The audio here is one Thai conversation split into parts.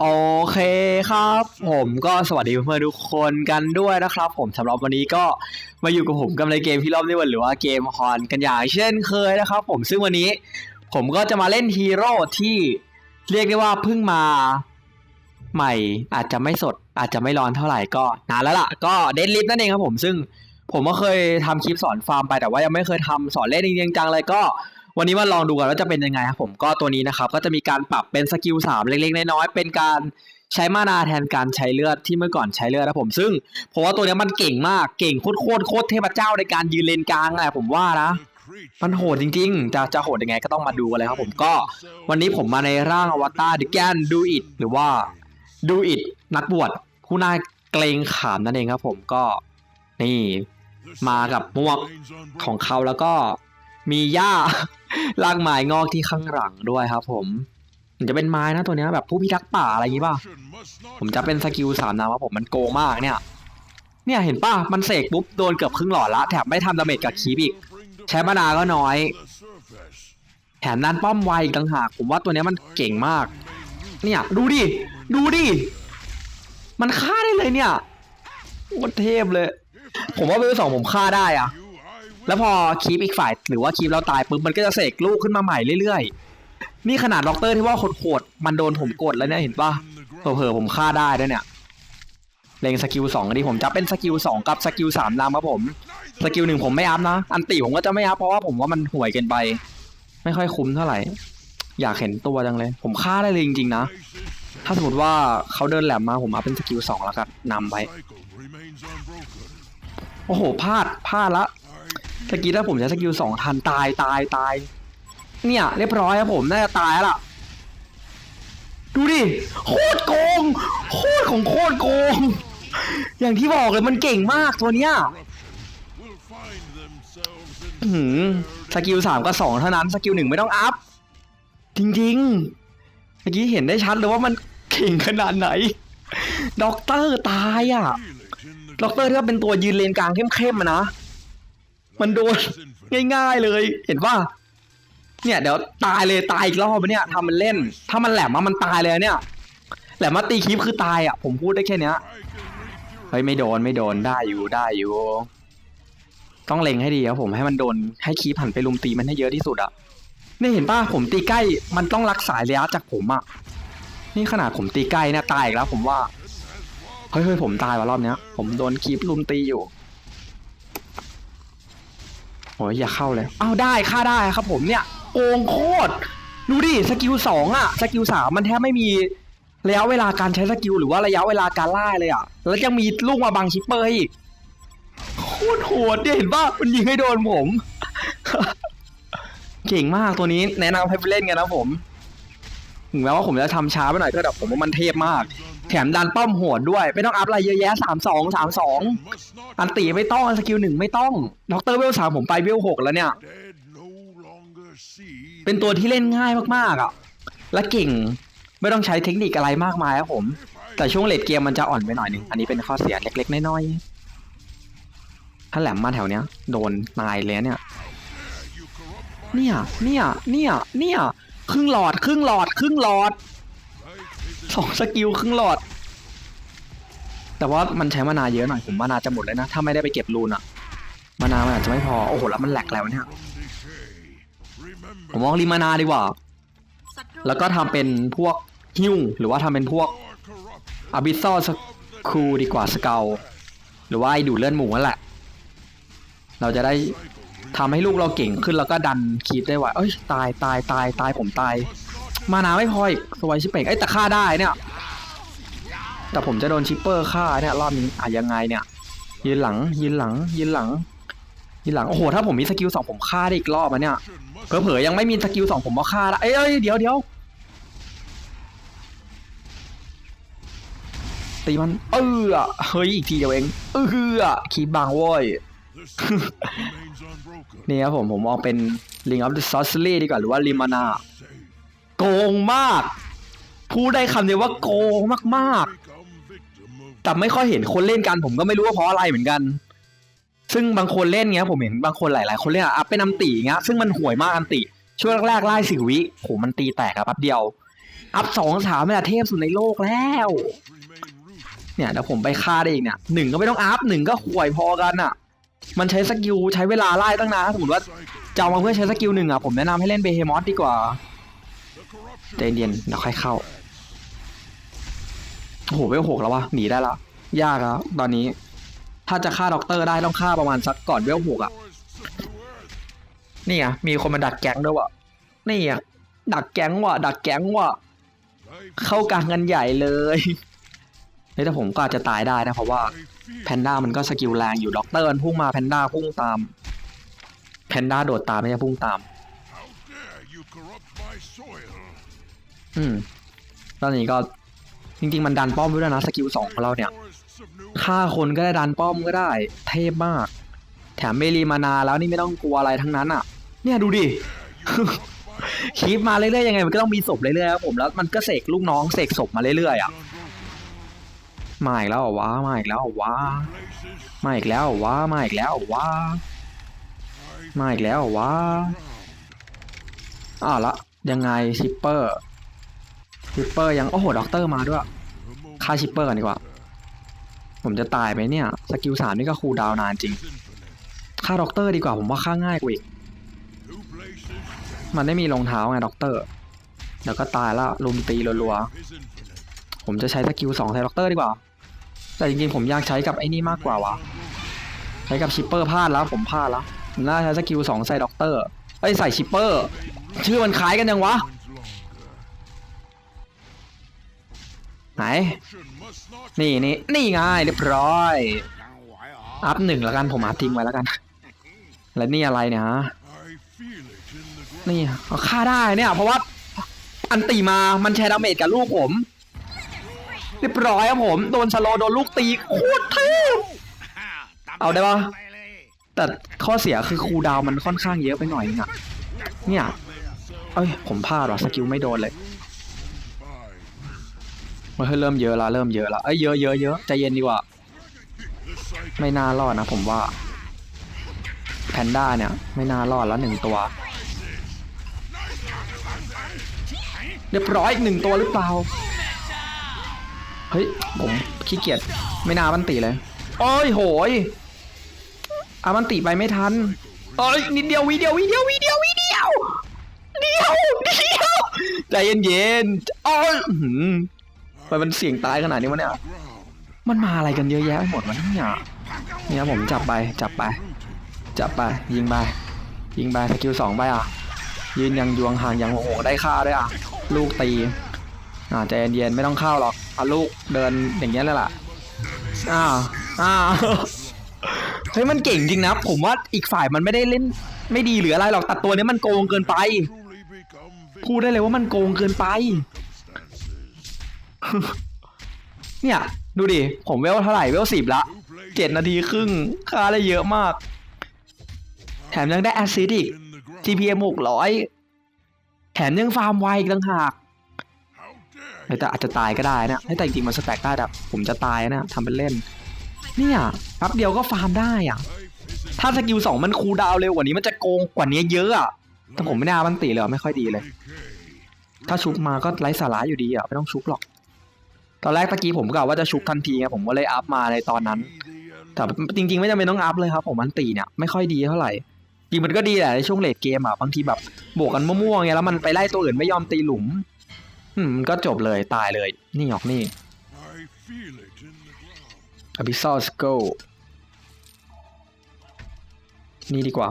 โอเคครับ ผมก็สวัสดีเพื่อนๆทุกคนกันด้วยนะครับ ผมสำหรับวันนี้ก็มาอยู่กับผมกับในเกมพี่รอบนี้วันหรือว่าเกมฮอนกันอย่างเช่นเคยนะครับ ผมซึ่งวันนี้ผมก็จะมาเล่นฮีโร่ที่เรียกได้ว่าเพิ่งมาใหม่อาจจะไม่สด อาจจะไม่ร้อนเท่าไหร่ก็นานแล้วล่ะ ก็เดนลิฟนั่นเองครับผมซึ่งผมก็เคยทำคลิปสอนฟาร์มไปแต่ว่ายังไม่เคยทำสอนเล่นจริงจังเลยก็ วันนี้มาลองดูกันว่าจะเป็นยังไงครับผมก็ตัวนี้นะครับก็จะมีการปรับเป็นสกิลสามเล็กๆน้อยๆเป็นการใช้มานาแทนการใช้เลือดที่เมื่อก่อนใช้เลือดนะผมซึ่งผมว่าตัวนี้มันเก่งมากเก่งโคตรโคตรโคตรเทพเจ้าในการยืนเลนกลางอะผมว่านะมันโหดจริงๆ จะจะโหดยังไงก็ต้องมาดูกันเลยครับผมก็ วันนี้ผมมาในร่างอวตารดิแกนดูอิดหรือว่าดูอิดนักบวชผู้น่าเกรงขามนั่นเองครับผมก็นี่มากับมวกของเขาแล้วก็ มีหญ้ารากไม้งอกที่ข้างหลังด้วยครับ ผม มันจะเป็นไม้นะตัวเนี้ยแบบผู้พิทักษ์ป่าอะไรอย่างงี้ป่ะผมจะเป็นสกิลสามนะว่าผมมันโกงมากเนี่ย เนี่ยเห็นป่ะมันเสกปุ๊บโดนเกือบครึ่งหลอดละแถมไม่ทำดาเมจกับคีบอีกใช้มานาก็น้อย แถมด้านป้อมไวอีกต่างหากผมว่าตัวเนี้ยมันเก่งมาก เนี่ยดูดิดูดิมันฆ่าได้เลยเนี่ยโคตรเทพเลย ผมว่าเวลสองผมฆ่าได้อะ แล้วพอคีปอีกฝ่ายหรือว่าคีปเราตายปุ๊บมันก็จะเสกลูกขึ้นมาใหม่เรื่อยๆ นี่ขนาดล็อกเตอร์ที่ว่าโหดๆมันโดนผมกดแล้วเนี่ยเห็นปะเผลอผมฆ่าได้ด้วยเนี่ยเลงสกิลสองอันนี้ผมจะเป็นสกิลสองกับสกิลสามนำครับผมสกิลหนึ่งผมไม่อัพนะ อันติผมก็จะไม่อัพเพราะว่าผมว่ามันห่วยเกินไป ไม่ค่อยคุ้มเท่าไหร่ อยากเห็นตัวจังเลย ผมฆ่าได้เลยจริงๆนะ ถ้าสมมติว่าเขาเดินแหลมมาผมเอาเป็นสกิลสองแล้วกันนำไป โอ้โหพลาดพลาดละ สกิลถ้าผมใช้สกิลสองทันตายตายตาย เนี่ยเรียบร้อยครับผมน่าจะตายแล้วล่ะ ดูดิโคตรโกงโคตรของโคตรโกง อย่างที่บอกเลยมันเก่งมากตัวเนี้ยหือสกิลสามกับสองเท่านั้นสกิลหนึ่งไม่ต้องอัพ จริงๆเมื่อกี้เห็นได้ชัดเลยว่ามันเก่งขนาดไหน ด็อกเตอร์ตายอะ ด็อกเตอร์ที่ว่าเป็นตัวยืนเลนกลางเข้มๆนะ มันโดน ง่าย ๆเลย เห็นว่า เนี่ยเดี๋ยวตายเลยตายอีกรอบเนี่ยทำมันเล่น ถ้ามันแหลมมามันตายเลยเนี่ย แหลมมาตีคลิปคือตายอะ ผมพูดได้แค่เนี้ยเฮ้ยไม่โดนไม่โดนได้อยู่ได้อยู่ ต้องเล็งให้ดีครับผมให้มันโดนให้คีปหันไปลุมตีมันให้เยอะที่สุดอะนี่เห็นป่ะผมตีใกล้ มันต้องรักษาระยะจากผมอะนี่ขนาดผมตีใกล้เนี่ยตายอีกแล้ว ผมว่าเฮ้ยเฮ้ยผมตายว่ะรอบเนี้ย ผมโดนคีปลุมตีอยู่ โอ้ยอย่าเข้าเลยอ้าวได้ค่าได้ครับผมเนี่ยโกงโคตรดูดิสกิลสองอะสกิลสามมันแทบไม่มีระยะเวลาการใช้สกิลหรือว่าระยะเวลาการล่าเลยอะแล้วยังมีลูกมาบังชิปเปอร์อีกโคตรโหดเนี่ยเห็นป่ะมันยิงให้โดนผม เก่งมากตัวนี้แนะนำให้ไปเล่นกันนะผมถึงแม้ว่าผมจะทำช้าไปหน่อยก็แต่ผมว่ามันเทพมาก แถมดันป้อมโหดด้วย ไม่ต้องอัพอะไรเยอะแยะสามสองสามสองอันตีไม่ต้องสกิลหนึ่งไม่ต้องด็อกเตอร์เวลสามผมไปเวลหกแล้วเนี่ย เป็นตัวที่เล่นง่ายมากๆอะ และเก่งไม่ต้องใช้เทคนิคอะไรมากมายครับผม แต่ช่วงเลดเกมมันจะอ่อนไปหน่อยนึง อันนี้เป็นข้อเสียเล็ก ๆ น้อยๆถ้าแหลมมาแถวเนี้ย โดนนายเลยเนี่ย เนี่ย เนี่ย เนี่ย เนี่ย ครึ่งหลอด ครึ่งหลอด ครึ่งหลอด สองสกิลครึ่งหลอด แต่ว่ามันใช้มานาเยอะหน่อยผมมานาจะหมดเลยนะ ถ้าไม่ได้ไปเก็บรูนอะมานามันอาจจะไม่พอ โอ้โห แล้วมันแหลกแล้วเนี่ย ผมมองรีมานาดีกว่า แล้วก็ทำเป็นพวกฮิวหรือว่าทำเป็นพวกอาบิซอสคูดีกว่าสเกลหรือว่าไอ้ดูดเลือดหมูนั่นแหละ เราจะได้ทำให้ลูกเราเก่งขึ้นแล้วก็ดันคีปได้ไวเอ้ยตายตายตายตายผมตาย มานาไม่พออีกสวายชิปเป่งเอ้ยแต่ฆ่าได้เนี่ย แต่ผมจะโดนชิปเปอร์ฆ่าเนี่ยรอบนี้อะยังไงเนี่ย ยืนหลังยืนหลังยืนหลังยืนหลังโอ้โหถ้าผมมีสกิลสองผมฆ่าได้อีกรอบอะเนี่ยเผลอๆยังไม่มีสกิลสองผมมาฆ่าล้วเอ้ยเดี๋ยวเดี๋ยวตีมันเออเฮ้ยอีกทีเดียวเองเออคีบบางโว้ยนี่ครับผมผมมองเป็น Ring of the Sorcery ดีกว่าหรือว่า Limana โกงมาก พูดได้คำเดียวว่าโกงมากๆ แต่ไม่ค่อยเห็นคนเล่นกัน ผมก็ไม่รู้ว่าเพราะอะไรเหมือนกัน ซึ่งบางคนเล่นเงี้ยผมเห็นบางคนหลาย ๆ คนเล่นอะอัพเป็นอัมติเงี้ยซึ่งมันห่วยมากอัมติช่วงแรกๆไล่สิวิโหมันตีแตกอะแป๊บเดียว อัพสองสามเป็นเทพสุดในโลกแล้ว เนี่ยเดี๋ยวผมไปฆ่าได้อีกเนี่ยหนึ่งก็ไม่ต้องอัพหนึ่งก็ห่วยพอกันอะมันใช้สกิลใช้เวลาไล่ตั้งนานสมมติว่าจะเอามาเพื่อใช้สกิลหนึ่งอะผมแนะนำให้เล่นเบเฮมอสดีกว่า ใจเย็นเดี๋ยวค่อยเข้าโอ้โหเวลหกแล้ววะหนีได้ละยากแล้วตอนนี้ ถ้าจะฆ่าด็อกเตอร์ได้ต้องฆ่าประมาณสักก่อนเวลหกอะนี่อะมีคนมาดักแก๊งด้วยวะนี่อะดักแก๊งว่ะดักแก๊งว่ะเข้ากลางกันใหญ่เลยเฮ้ยแต่ผมก็อาจจะตายได้นะเพราะว่าแพนด้ามันก็สกิลแรงอยู่ด็อกเตอร์มันพุ่งมาแพนด้าพุ่งตามแพนด้าโดดตามไม่ใช่พุ่งตาม อืมตอนนี้ก็จริงๆ มันดันป้อมด้วยนะสกิลสองของเราเนี่ยฆ่าคนก็ได้ดันป้อมก็ได้ เทพมาก แถมเมรีมานาแล้วนี่ไม่ต้องกลัวอะไรทั้งนั้นอะ เนี่ยดูดิคีปมาเรื่อยๆยังไงมันก็ต้องมีศพเรื่อยๆครับผมแล้วมันก็เสกลูกน้องเสกศพมาเรื่อยๆอะมาอีกแล้ววะมาอีกแล้ววะมาอีกแล้ววะมาอีกแล้ววะมาอีกแล้ววะอ้าวละยังไงชิปเปอร์ ชิปเปอร์ยัง โอ้โหด็อกเตอร์มาด้วย A moment ฆ่าชิปเปอร์กันดีกว่า ผมจะตายไหมเนี่ย สกิลสามนี่ก็คูลดาวนานจริง is infinite. ฆ่าด็อกเตอร์ดีกว่าผมว่าฆ่าง่ายกว่าอีก มันไม่มีรองเท้าไงด็อกเตอร์เดี๋ยวก็ตายละลุมตีรัวๆ ผมจะใช้สกิลสองใส่ด็อกเตอร์ดีกว่า แต่จริงๆผมอยากใช้กับไอ้นี่มากกว่าวะใช้กับชิปเปอร์พลาดแล้วผมพลาดแล้วน่าใช้สกิลสองใส่ด็อกเตอร์ไอ้ใส่ชิปเปอร์ ชื่อมันคล้ายกันยังวะ ไหน นี่นี่นี่ไงเรียบร้อย อัพหนึ่งแล้วกันผมอัพทิ้งไว้แล้วกัน แล้วนี่อะไรเนี่ยฮะ นี่เอาฆ่าได้เนี่ย เพราะว่าอันตีมามันแชร์ดาเมจกับลูกผม เรียบร้อยครับผม โดนสโลโดนลูกตีโคตรเทพเอาได้ปะแต่ข้อเสียคือคูดาวมันค่อนข้างเยอะไปหน่อยนึงอะเนี่ย เอ้ย ผมพลาดว่ะสกิลไม่โดนเลย มันเริ่มเยอะละเริ่มเยอะละเอ้ยเยอะเยอะเยอะใจเย็นดีกว่า ไม่น่ารอดนะผมว่าแพนด้าเนี่ย ไม่น่ารอดแล้วหนึ่งตัว เรียบร้อยหนึ่งตัวหรือเปล่า เฮ้ย ผมขี้เกียจไม่น่าบันติเลย โอ้ยโหยอาบันติไปไม่ทันเอ้ยนิดเดียววิเดียววิเดียววิเดียววิเดียวเดียวเดียวใจเย็นๆโอ้ย อื้อหือทำไมมันเสี่ยงตายขนาดนี้วะเนี่ย มันมาอะไรกันเยอะแยะไปหมดวะเนี่ยเนี่ยผมจับไปจับไป จับไปยิงไปยิงไปสกิลสองไปอะ ยืนยังยวงห่างยังโอ้โหได้ค่าด้วยอะ ลูกตีอ่าใจเย็นๆไม่ต้องเข้าหรอกเอาลูกเดินอย่างเงี้ยเลยล่ะอ้าวอ้าวเฮ้ยมันเก่งจริงนะ ผมว่าอีกฝ่ายมันไม่ได้เล่น ไม่ดีหรืออะไรหรอกแต่ตัวนี้มันโกงเกินไปพูดได้เลยว่ามันโกงเกินไป เนี่ย ดูดิ ผมเวลเท่าไหร่เวลสิบละเจ็ดนาทีครึ่งค่าได้เยอะมาก แถมยังได้แอซิดอีก TPM หกร้อยแถมยังฟาร์มไวอีกต่างหากแต่อาจจะตายก็ได้นะเฮ้แต่จริงๆมันสแต็กได้แบบผมจะตายนะทำเป็นเล่น เนี่ยแป๊บเดียวก็ฟาร์มได้อะ ถ้าสกิลสองมันคูลดาวเร็วกว่านี้มันจะโกงกว่านี้เยอะอะ แต่ผมไม่น่าบันติเลยไม่ค่อยดีเลย ถ้าชุบมาก็ไร้สาระอยู่ดีอะ ไม่ต้องชุบหรอก ตอนแรกตะกี้ผมกะว่าจะชุบทันทีไงผมก็เลยอัพมาในตอนนั้น Be the แต่จริงๆ ไม่จำเป็นต้องอัพเลยครับผมอันตีเนี่ยไม่ค่อยดีเท่าไหร่จริงมันก็ดีแหละในช่วงเลดเกมอะบางทีแบบบวกกันมั่วๆไงแล้วมันไปไล่ตัวอื่นไม่ยอมตีหลุมอืมมันก็จบเลยตายเลย นี่ออกนี่ I feel it in the ground. Abyssal Skull นี่ดีกว่า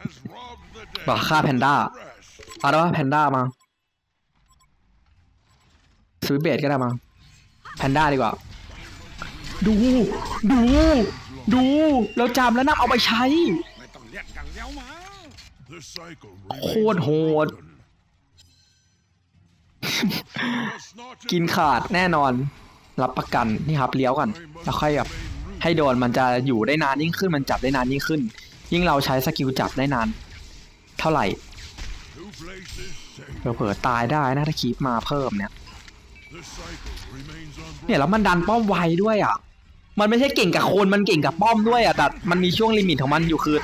Has robbed the dead. บอกฆ่าแพนด้า Rest. เอาได้ว่าแพนด้ามา สวิตเบดก็ได้มาแพนด้าดีกว่า ดู ดู ดูแล้วจำแล้วนำเอาไปใช้ The cycle โคตรโหด remains not กินขาดแน่นอน รับประกันนี่ครับเลี้ยวกันแล้วค่อยแบบให้โดนมันจะอยู่ได้นานยิ่งขึ้นมันจับได้นานยิ่งขึ้น ยิ่งเราใช้สกิลจับได้นาน เท่าไหร่ Two places safe. เผลอๆตายได้นะถ้าคีปมาเพิ่มเนี่ย เนี่ยแล้วมันดันป้อมไวด้วยอะ มันไม่ใช่เก่งกับโคนมันเก่งกับป้อมด้วยอะแต่มันมีช่วงลิมิตของมันอยู่คือ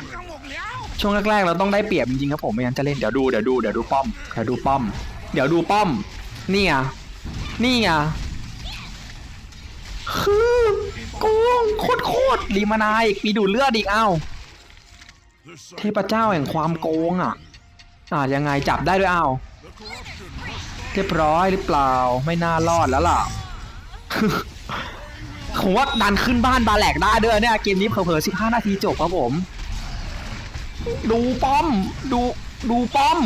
ช่วงแรกๆเราต้องได้เปรียบจริงๆครับผมไม่งั้นจะเล่นเดี๋ยวดูเดี๋ยวดูเดี๋ยวดูป้อมเดี๋ยวดูป้อม เดี๋ยวดูป้อม นี่ไงนี่ไงคือโกงโคตรโคตรลีมานายอีกมีดูเลือดอีกเอ้าเทพเจ้าแห่งความโกงอะ อ่ายังไงจับได้ด้วยเอ้า เรียบร้อยหรือเปล่าไม่น่ารอดแล้วล่ะ ผมว่าดันขึ้นบ้านบาแหลกได้ด้วยเนี่ย เกมนี้เผลอๆ15นาทีจบครับผม ดูป้อม ดูดูป้อม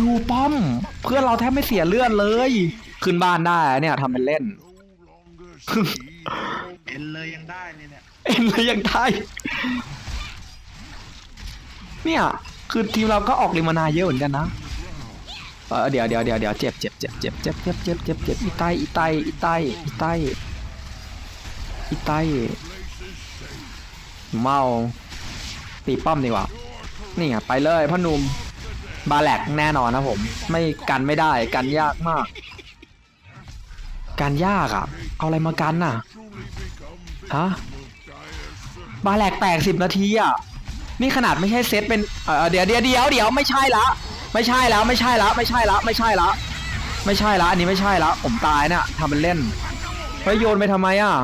ดูป้อม เพื่อนเราแทบไม่เสียเลือดเลย ขึ้นบ้านได้เนี่ยทำเป็นเล่น no longer see เอ็นเลยยังได้เลยเนี่ยเอ็นเลยยังได้เนี่ย คือทีมเราก็ออกริมานาเยอะเหมือนกันนะ เออเดี๋ยวเดี๋ยวเดี๋ยวเดี๋ยวเจ็บเจ็บเจ็บเจ็บเจ็บเจ็บเจ็บเจ็บเจ็บอีไตอีไตอีไตอีไตอีไตเมาตีป้อมดีกว่านี่ไงไปเลยพ่อหนุ่มบาแหลกแน่นอนนะผม ไม่กันไม่ได้กันยากมาก กันยากอะ เอาอะไรมากันน่ะฮะบาแหลกแตกสิบนาทีอะนี่ขนาดไม่ใช่เซตเป็นเออเดี๋ยวเดี๋ยวเดี๋ยวเดี๋ยวไม่ใช่ละ ไม่ใช่แล้วไม่ใช่แล้วไม่ใช่ละไม่ใช่ละไม่ใช่ละอันนี้ไม่ใช่ละผมตายเนี่ยทำเป็นเล่นเฮ้ยโยนไปทำไมอะ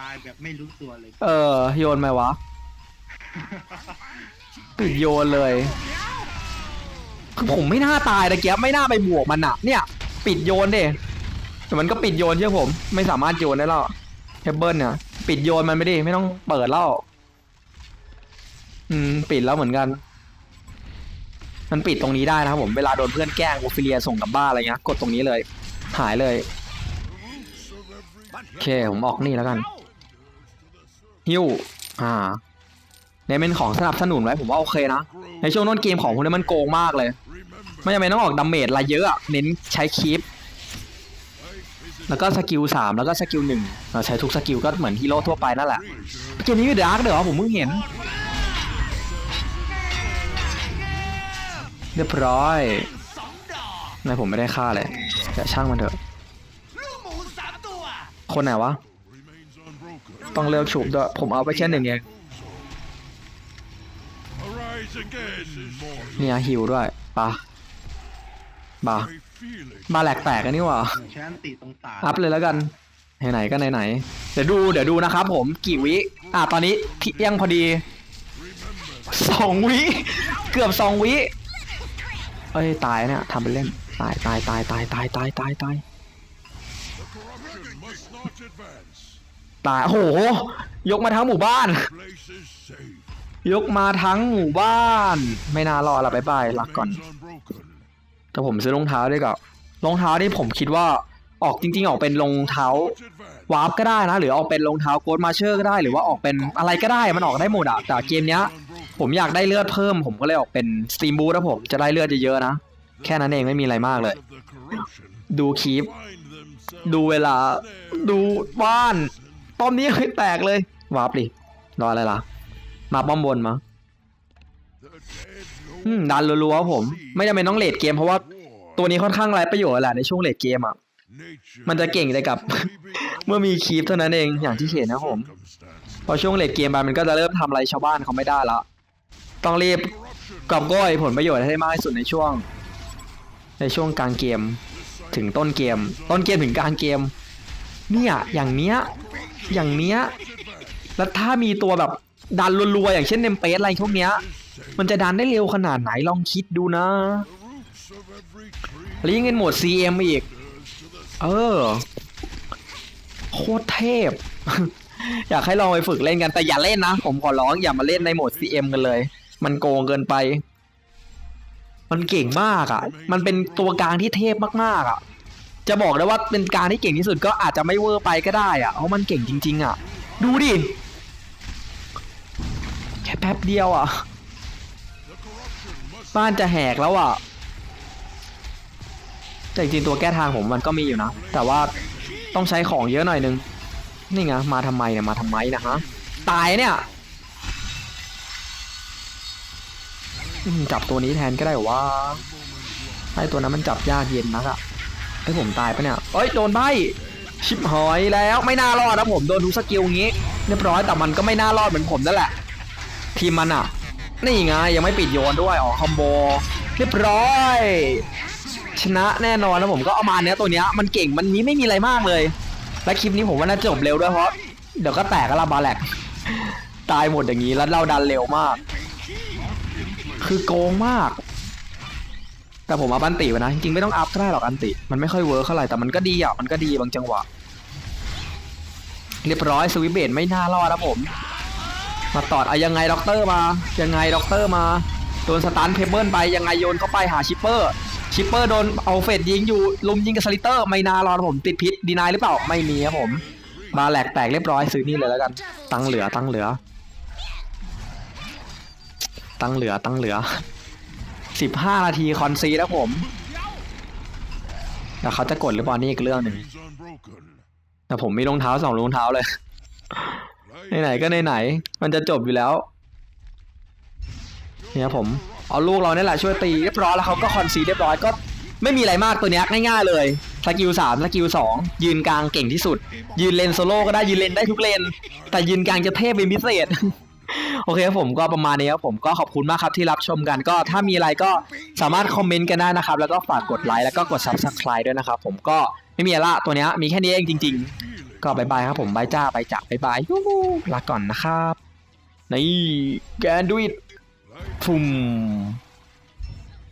ตายแบบไม่รู้ตัวเลยเออโยนไหมวะปิดโยนเลยคือผมไม่น่าตายตะเกียบไม่น่าไปบวกมันอะเนี่ย ปิดโยนเด้แต่มันก็ปิดโยนเชื่อผม ไม่สามารถโยนได้แล้วเทเบิลเนี่ยปิดโยนมันไม่ดิไม่ต้องเปิดแล้ว อืมปิดแล้วเหมือนกัน มันปิดตรงนี้ได้นะครับผมเวลาโดนเพื่อนแกล้งโอฟิเลียส่งกลับบ้านอะไรเงี้ยกดตรงนี้เลย หายเลยโอเคผมออกนี่แล้วกันฮิวอ่าเนี่ยเป็นของสนับสนุนไว้ผมว่าโอเคนะในช่วงต้นเกมของพวกนี้มันโกงมากเลย ไม่จำเป็นต้องออกดาเมจอะไรเยอะอะเน้นใช้คีปแล้วก็สกิลสามแล้วก็สกิลหนึ่งเราใช้ทุกสกิลก็เหมือนฮีโร่ทั่วไปนั่นแหละเกมนี้มีดาร์กเดี๋ยวผมเพิ่งเห็น รียบร้อยไม่ผมไม่ได้ฆ่าเลยแต่ช่างมันเถอะ คนไหนวะ remains unbroken ต้องเลือกฉุบด้วย ผมเอาไปแค่หนึ่งเอง arise again mortal เนี่ยฮิวด้วยปะบา I feel it บาแหลกแตกกันนี่หว่าใช้อันติตรงตาอัพเลยแล้วกัน ไหนๆก็ไหนๆ เดี๋ยวดู เดี๋ยวดูนะครับผม กี่วิ อะ ตอนนี้เที่ยงพอดี สองวิ เกือบสองวิ เอ้ยตายเนี่ยทำเป็นเล่นตายตายตายตายตายตายตายตายตายโอ้โห ยกมาทั้งหมู่บ้าน ยกมาทั้งหมู่บ้าน ไม่น่ารอดละบายบายลาก่อน แต่ผมซื้อรองเท้าด้วยกับรองเท้าที่ผมคิดว่าออกจริง ๆ ออกเป็นรองเท้าวาร์ปก็ได้นะ หรือออกเป็นรองเท้าโกดมาเชอร์ก็ได้หรือว่าออกเป็นอะไรก็ได้มันออกได้หมดอะแต่เกมเนี้ย ผมอยากได้เลือดเพิ่มผมก็เลยออกเป็นสตรีมบูทนะผมจะได้เลือดเยอะๆนะ แค่นั้นเองไม่มีอะไรมากเลย ดูคีปดูเวลา ดูบ้านป้อมนี้ยังไม่แตกเลยวาร์ปดิรออะไรล่ะ มาป้อมบนมาดันรัวๆผม ไม่จำเป็นต้องเลดเกมเพราะว่าตัวนี้ค่อนข้างไร้ประโยชน์แหละในช่วงเลดเกมอะมันจะเก่งแต่กับ เมื่อมีคีปเท่านั้นเองอย่างที่เห็นนะผม พอช่วงเลดเกมไปมันก็จะเริ่มทำอะไรชาวบ้านเขาไม่ได้ละ ต้องรีบกอบก้อยผลประโยชน์ให้ได้มากที่สุดในช่วง ในช่วงกลางเกม ถึงต้นเกม ต้นเกมถึงกลางเกม เนี่ยอย่างเนี้ยอย่างเนี้ยแล้วถ้ามีตัวแบบดันรัวๆอย่างเช่นเนมเปสอะไรพวกเนี้ย มันจะดันได้เร็วขนาดไหนลองคิดดูนะแล้วยิ่งเป็นโหมด CM อีก เออ โคตรเทพ อยากให้ลองไปฝึกเล่นกันแต่อย่าเล่นนะ ผมขอร้องอย่ามาเล่นในโหมด CM กันเลย มันโกงเกินไป มันเก่งมากอะ มันเป็นตัวกลางที่เทพมากๆอะ จะบอกได้ว่าเป็นกางที่เก่งที่สุดก็อาจจะไม่เวอร์ไปก็ได้อะเพราะมันเก่งจริง ๆ อะ ดูดิแค่แป๊บเดียวอะ บ้านจะแหกแล้วอะแต่จริงตัวแก้ทางผมมันก็มีอยู่นะ แต่ว่าต้องใช้ของเยอะหน่อยนึง นี่ไงมาทำไมเนี่ยมาทำไมนะฮะ ตายเนี่ย จับตัวนี้แทนก็ได้หรอว่าไอ้ตัวนั้นมันจับยากเย็นนักอะให้ผมตายปะเนี่ยเอ้ยโดนใบชิบหอยแล้วไม่น่ารอดนะผมโดนทุกสกิลงี้เรียบร้อยแต่มันก็ไม่น่ารอดเหมือนผมนั่นแหละ ทีมมันอะนี่ไงยังไม่ปิดโยนด้วยอ๋อคอมโบเรียบร้อย ชนะแน่นอนนะผมก็เอามาเนี้ยตัวเนี้ยมันเก่งมันนี้ไม่มีอะไรมากเลย และคลิปนี้ผมว่าน่าจะจบเร็วด้วยเพราะเดี๋ยวก็แตกก็ลาบาแลกตายหมดอย่างนี้แล้วเราดันเร็วมาก คือโกงมาก แต่ผมเอาบันติไปนะ จริงๆไม่ต้องอัพก็ได้หรอกอันติ มันไม่ค่อยเวิร์คเท่าไหร่แต่มันก็ดีอะ มันก็ดีบางจังหวะ เรียบร้อยสวิเบดไม่น่ารอดนะผม มาตอดอายังไงด็อกเตอร์มา ยังไงด็อกเตอร์มาโดนสตันเพเบิลไปยังไงโยนเข้าไปหาชิปเปอร์ชิปเปอร์โดนเอาเฟดยิงอยู่ลุมยิงกับสลิเตอร์ไม่นารอดผมติดพิษดีนายหรือเปล่าไม่มีครับผมมาแหลกแตกเรียบร้อยซื้อนี่เลยแล้วกัน ตังเหลือตังเหลือ ตั้งเหลือตั้งเหลือสิบห้านาทีคอนซีแล้วผมแต่เขาจะกดหรือเปล่านี่อีกเรื่องหนึ่งแต่ผมมีรองเท้าสองรองเท้าเลยไหนๆก็ไหนๆมันจะจบอยู่แล้วเนี่ยผมเอาลูกเราเนี่ยแหละช่วยตีเรียบร้อยแล้วเขาก็คอนซีเรียบร้อยก็ไม่มีอะไรมากตัวเนี้ยง่ายๆเลยสกิลสามสกิลสองยืนกลางเก่งที่สุด ยืนเลนโซโล่ก็ได้ยืนเลนได้ทุกเลน แต่ยืนกลางจะเทพเป็นพิเศษ โอเคครับผมก็ประมาณนี้ครับผมก็ขอบคุณมากครับที่รับชมกัน ก็ถ้ามีอะไรก็สามารถคอมเมนต์กันได้นะครับ แล้วก็ฝากกดไลค์แล้วก็กด subscribe ด้วยนะครับผมก็ไม่มีอะไรละตัวเนี้ยมีแค่นี้เองจริง ๆ ก็บายบายครับผมบายจ้าบายจ่าบายบายยูฮูลาก่อนนะครับนี่แกนดูอิดฟุ่ม